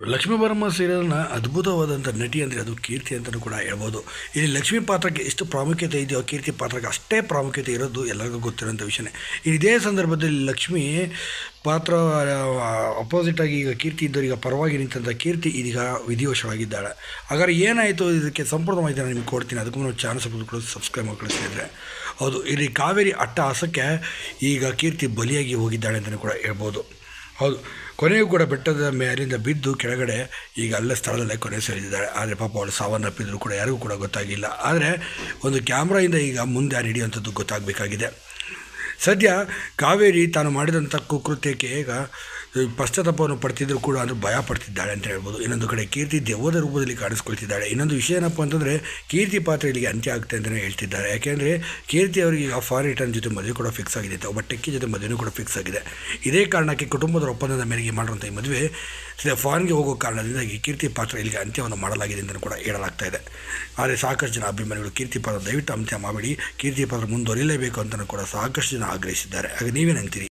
ಲಕ್ಷ್ಮೀ ಬರಮ್ಮ ಸೀರಿಯಲ್ನ ಅದ್ಭುತವಾದಂಥ ನಟಿ ಅಂದರೆ ಅದು ಕೀರ್ತಿ ಅಂತಲೂ ಕೂಡ ಹೇಳ್ಬೋದು. ಇಲ್ಲಿ ಲಕ್ಷ್ಮೀ ಪಾತ್ರಕ್ಕೆ ಎಷ್ಟು ಪ್ರಾಮುಖ್ಯತೆ ಇದೆಯೋ ಕೀರ್ತಿ ಪಾತ್ರಕ್ಕೆ ಅಷ್ಟೇ ಪ್ರಾಮುಖ್ಯತೆ ಇರೋದು ಎಲ್ಲರಿಗೂ ಗೊತ್ತಿರೋಂಥ ವಿಷಯನೇ. ಇದೇ ಸಂದರ್ಭದಲ್ಲಿ ಲಕ್ಷ್ಮಿ ಪಾತ್ರ ಅಪೋಸಿಟ್ ಆಗಿ ಈಗ ಕೀರ್ತಿ ಇದ್ದವರು ಈಗ ಪರವಾಗಿ ನಿಂತಂಥ ಕೀರ್ತಿ ಇದೀಗ ವಿಧಿವಶವಾಗಿದ್ದಾಳೆ ಹಾಗಾದ್ರೆ ಏನಾಯಿತು ಇದಕ್ಕೆ ಸಂಪೂರ್ಣ ಮಾಹಿತಿ ನಾನು ನಿಮ್ಗೆ ಕೊಡ್ತೀನಿ. ಅದಕ್ಕೂ ನಾವು ಚಾನಲ್ ಕೂಡ ಸಬ್ಸ್ಕ್ರೈಬ್ ಮಾಡ್ಕೊಳಿಸ್ತಿದ್ರೆ ಹೌದು, ಇಲ್ಲಿ ಕಾವೇರಿ ಅಟ್ಟಹಾಸಕ್ಕೆ ಈಗ ಕೀರ್ತಿ ಬಲಿಯಾಗಿ ಹೋಗಿದ್ದಾಳೆ ಅಂತಲೂ ಕೂಡ ಹೇಳ್ಬೋದು. ಹೌದು. ಕೊನೆಯೂ ಕೂಡ ಬೆಟ್ಟದ ಮೇಲಿಂದ ಬಿದ್ದು ಕೆಳಗಡೆ ಈಗ ಅಲ್ಲೇ ಸ್ಥಳದಲ್ಲೇ ಕೊನೆ ಸೇರಿದ್ದಾರೆ ಆದರೆ ಪಾಪ ಅವಳು ಸಾವನ್ನಪ್ಪಿದ್ರು ಕೂಡ, ಯಾರಿಗೂ ಕೂಡ ಗೊತ್ತಾಗಿಲ್ಲ. ಆದರೆ ಒಂದು ಕ್ಯಾಮ್ರಾಯಿಂದ ಈಗ ಮುಂದೆ ನಡೆಯುವಂಥದ್ದು ಗೊತ್ತಾಗಬೇಕಾಗಿದೆ. ಸದ್ಯ ಕಾವೇರಿ ತಾನು ಮಾಡಿದಂಥ ಕುಕೃತ್ಯಕ್ಕೆ ಈಗ ಪಶ್ಚಾತ್ತಾಪವನ್ನು ಪಡ್ತಿದ್ರು ಕೂಡ ಅದು ಭಯ ಪಡ್ತಿದ್ದಾಳೆ ಅಂತ ಹೇಳ್ಬೋದು. ಇನ್ನೊಂದು ಕಡೆ ಕೀರ್ತಿ ದೆವ್ವದ ರೂಪದಲ್ಲಿ ಕಾಣಿಸ್ಕೊಳ್ತಿದ್ದಾಳೆ. ಇನ್ನೊಂದು ವಿಷಯ ಏನಪ್ಪ ಅಂತಂದರೆ, ಕೀರ್ತಿ ಪಾತ್ರ ಇಲ್ಲಿಗೆ ಅಂತ್ಯ ಆಗುತ್ತೆ ಅಂತಲೇ ಹೇಳ್ತಿದ್ದಾರೆ. ಯಾಕೆಂದರೆ, ಕೀರ್ತಿ ಅವರಿಗೆ ಆ ಫಾರ್ ರಿಟರ್ನ್ ಜೊತೆ ಮದುವೆ ಕೂಡ ಫಿಕ್ಸ್ ಆಗಿದೆ. ಒಬ್ಬ ಟೆಕ್ಕಿ ಜೊತೆ ಮದುವೆನೂ ಕೂಡ ಫಿಕ್ಸ್ ಆಗಿದೆ. ಇದೇ ಕಾರಣಕ್ಕೆ ಕುಟುಂಬದ ಒಪ್ಪಂದದ ಮೇರೆಗೆ ಮಾಡುವಂಥ ಈ ಮದುವೆ ಫಾರಿನ್ಗೆ ಹೋಗೋ ಕಾರಣದಿಂದಾಗಿ ಕೀರ್ತಿ ಪಾತ್ರ ಇಲ್ಲಿಗೆ ಅಂತ್ಯವನ್ನು ಮಾಡಲಾಗಿದೆ ಅಂತಲೂ ಕೂಡ ಹೇಳಲಾಗ್ತಾ ಇದೆ. ಆದರೆ ಸಾಕಷ್ಟು ಜನ ಅಭಿಮಾನಿಗಳು ಕೀರ್ತಿ ಪಾತ್ರ ದಯವಿಟ್ಟು ಅಂತ್ಯ ಮಾಡಬೇಡಿ. ಕೀರ್ತಿ ಪಾತ್ರ ಮುಂದುವರಿಯಲೇಬೇಕು ಅಂತಲೂ ಕೂಡ ಸಾಕಷ್ಟು ಜನ ಆಗ್ರಹಿಸಿದ್ದಾರೆ. ಹಾಗೆ ನೀವೇನಂತೀರಿ